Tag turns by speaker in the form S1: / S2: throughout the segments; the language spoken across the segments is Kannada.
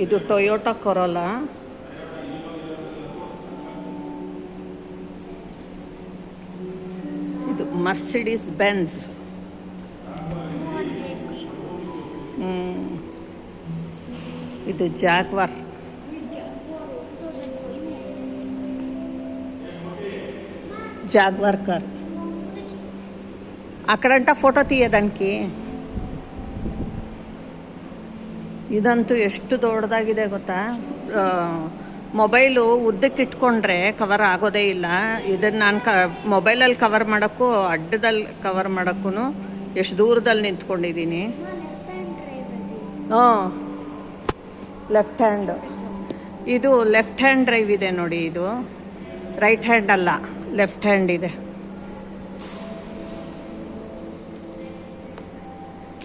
S1: ಇದು ಟೊಯೋಟಾ ಕೊರೋಲಾ ಇದು ಮರ್ಸಿಡೀಸ್ ಬೆನ್ಸ್ ಇದು ಜಾಗ್ವಾರ್ జాగ్వర్ కార్ అక్కడంట ఫోటో తీయదానికి ಇದಂತೂ ಎಷ್ಟು ದೊಡ್ಡದಾಗಿದೆ ಗೊತ್ತಾ? ಮೊಬೈಲು ಉದ್ದಕ್ಕೆ ಇಟ್ಕೊಂಡ್ರೆ ಕವರ್ ಆಗೋದೇ ಇಲ್ಲ. ಇದನ್ನ ನಾನು ಕ ಮೊಬೈಲಲ್ಲಿ ಕವರ್ ಮಾಡೋಕ್ಕೂ ಅಡ್ಡದಲ್ಲಿ ಕವರ್ ಮಾಡೋಕ್ಕೂ ಎಷ್ಟು ದೂರದಲ್ಲಿ ನಿಂತ್ಕೊಂಡಿದ್ದೀನಿ ಹಾಂ ಲೆಫ್ಟ್ ಹ್ಯಾಂಡ್ ಇದು ಲೆಫ್ಟ್ ಹ್ಯಾಂಡ್ ಡ್ರೈವ್ ಇದೆ ನೋಡಿ ಇದು. ರೈಟ್ ಹ್ಯಾಂಡ್ ಅಲ್ಲ ಲೆಫ್ಟ್ ಹ್ಯಾಂಡ್ ಇದೆ.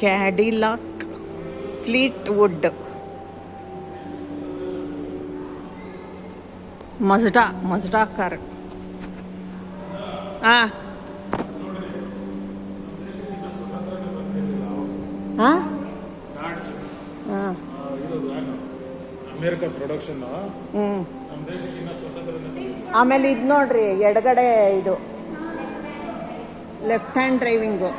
S1: Cadillac Fleetwood Mazda Mazda car ಆ ಆಮೇಲೆ ಇದು ನೋಡ್ರಿ ಎಡಗಡೆ ಇದು. ಲೆಫ್ಟ್ ಹ್ಯಾಂಡ್ ಡ್ರೈವಿಂಗು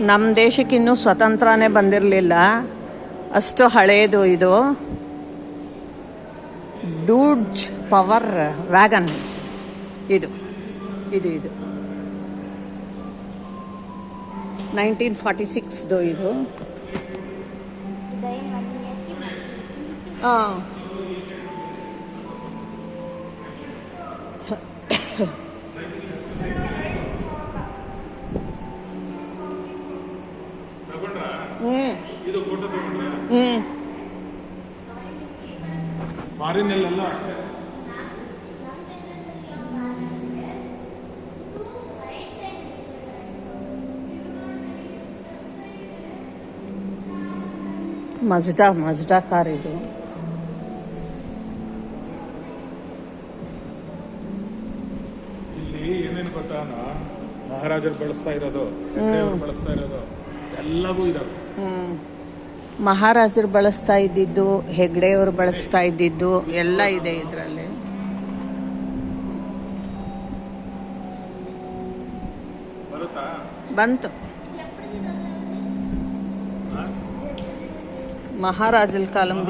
S1: ನಮ್ಮ ದೇಶಕ್ಕೆ ಇನ್ನೂ ಸ್ವತಂತ್ರನೇ ಬಂದಿರಲಿಲ್ಲ. ಅಷ್ಟು ಹಳೆಯದು ಇದು. Dodge power wagon. ಇದು ಇದು ಇದು. ನೈನ್ಟೀನ್ ಫಾರ್ಟಿ ಸಿಕ್ಸ್ದು ಇದು. ಹಾಂ
S2: ತಗೊಂಡ್ರ
S1: ಹ್ಞೂ
S2: ಫಾರಿನ್ ಅಲ್ಲೆಲ್ಲ ಅಷ್ಟೇ.
S1: ಮಜ್ಡಾ ಮಜ್ಡಾ ಕಾರ್ ಇದು.
S2: ಇಲ್ಲಿ ಏನೇನ್ ಗೊತ್ತಾ? ಮಹಾರಾಜರು ಬಳಸ್ತಾ ಇರೋದು ಬಳಸ್ತಾ ಇರೋದು ಎಲ್ಲವೂ ಇದಾವೆ.
S1: ಮಹಾರಾಜರು ಬಳಸ್ತಾ ಇದ್ದಿದ್ದು ಹೆಗ್ಡೆಯವರು ಬಳಸ್ತಾ ಇದ್ದಿದ್ದು ಎಲ್ಲ ಇದೆ ಇದರಲ್ಲಿ. ಬಂತು. ಮಹಾರಾಜಲ್ ಕಾಲಂ